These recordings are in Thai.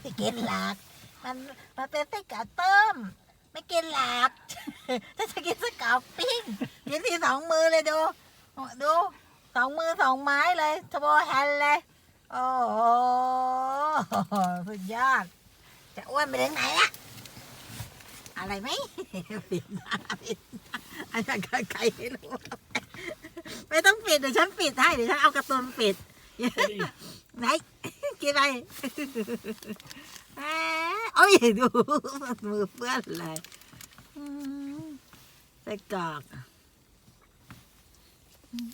ไม่กินหลัก มันมันเป็นไส้กรอกต้ม ไม่กินหลักถ้าจะกินไส้กรอกปิ้งกินที่สองมือเลยดู ดูสองมือสองไม้เลยทบแฮนเลย โอ้โหสุดยอด จะอ้วนไปถึงไหนล่ะ อะไรไหมปิดหน้าปิดหน้าอันนั้นใครไม่รู้ไม่ต้องปิดเดี๋ยวฉันปิดให้เดี๋ยวฉันเอากระตูนปิดไหน กินอะไรแหมโอ้ยดูมือเปื้อนเลยใส่กรอก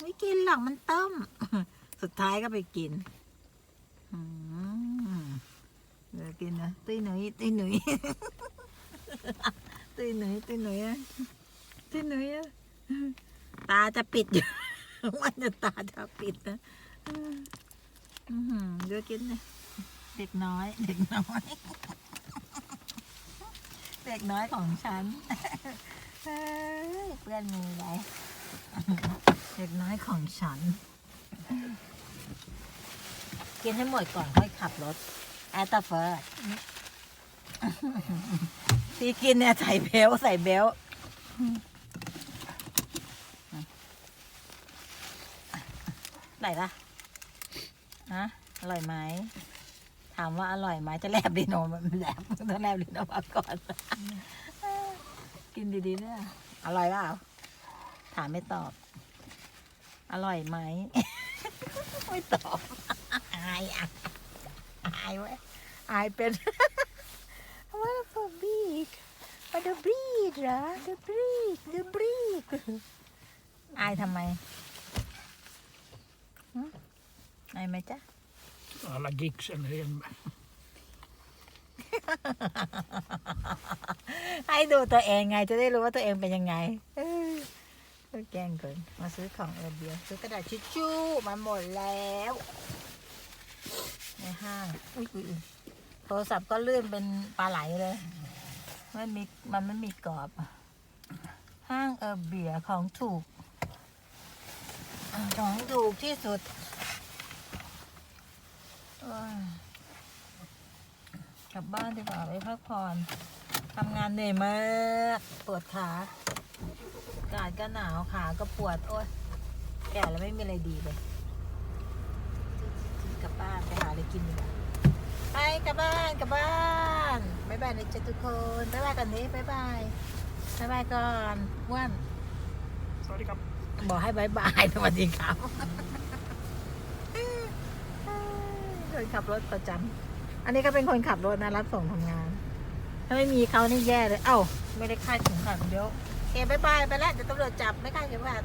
ไม่กินหรอกมันต้ม สุดท้ายก็ไปกินเดี๋ยวกินนะตุ้ยหนุ่ยตุ้ยหนุ่ยตุ้ยหนุ่ยตุ้ยหนุ่ยอะตุ้ยหนุ่ยอะตาจะปิดอยู่มันจะตาจะปิดนะ อืมอื้อหือเดี๋ยวกินเลย เด็กน้อย เด็กน้อย เด็กน้อยของฉันเพื่อนมือไรเด็กน้อยของฉัน กินให้หมดก่อนค่อยขับรถ แอตตาเฟิร์ที่กินเนี่ยใส่เบลต์ใส่เบลต์ไหนล่ะ ฮะอร่อยไหม ถามว่าอร่อยไหมจะแลบดินออกมามันแลบต้องแลบดินออกมาก่อน กินดีๆเนี่ยอร่อยเปล่า ถามไม่ตอบ อร่อยไหม ไม่ตอบ อายอะอายเว้ยอายเป็นว่า for big but the breed เหรอ the breed the breed อายทำไม หึอายไหมจ๊ะ Alla gigsen är en ให้ดูตัวเองไงจะได้รู้ว่าตัวเองเป็นยังไงเออก็แกล้งเกินมาซื้อของเออเบียร์ซื้อกระดาษทิชชู่มาหมดแล้ว ในห้างอุ้ยอุ๊ยอุ๊ยโทรศัพท์ก็ลื่นเป็นปลาไหลเลยไม่มีมันไม่มีกรอบ ห้างเออเบียร์ของถูก ของถูกที่สุดโอ้ย กลับบ้านดีกว่าไปพักผ่อนทำงานเหนื่อยมากปวดขาอากาศก็หนาวขาก็ปวด โอ้ยแก่แล้วไม่มีอะไรดีเลยกลับบ้านไปหาอะไรกินดีกว่าไปกลับบ้านกลับบ้านบ๊ายบายนะจ๊ะทุกคนบ๊ายบายกันนี้บ๊ายบายบ๊ายบายก่อนอ้วน Sorry, kap. บอกให้บายบายสวัสดีครับ คนขับรถประจำอันนี้ก็เป็นคนขับรถนะรับส่งทำงาน ถ้าไม่มีเขานี่แย่เลย เอ้า ไม่ได้คาดเข็มขัดเดี๋ยว เอเคบายบายไปแล้วเดี๋ยวตำรวจจับไม่คาดเข็มขัด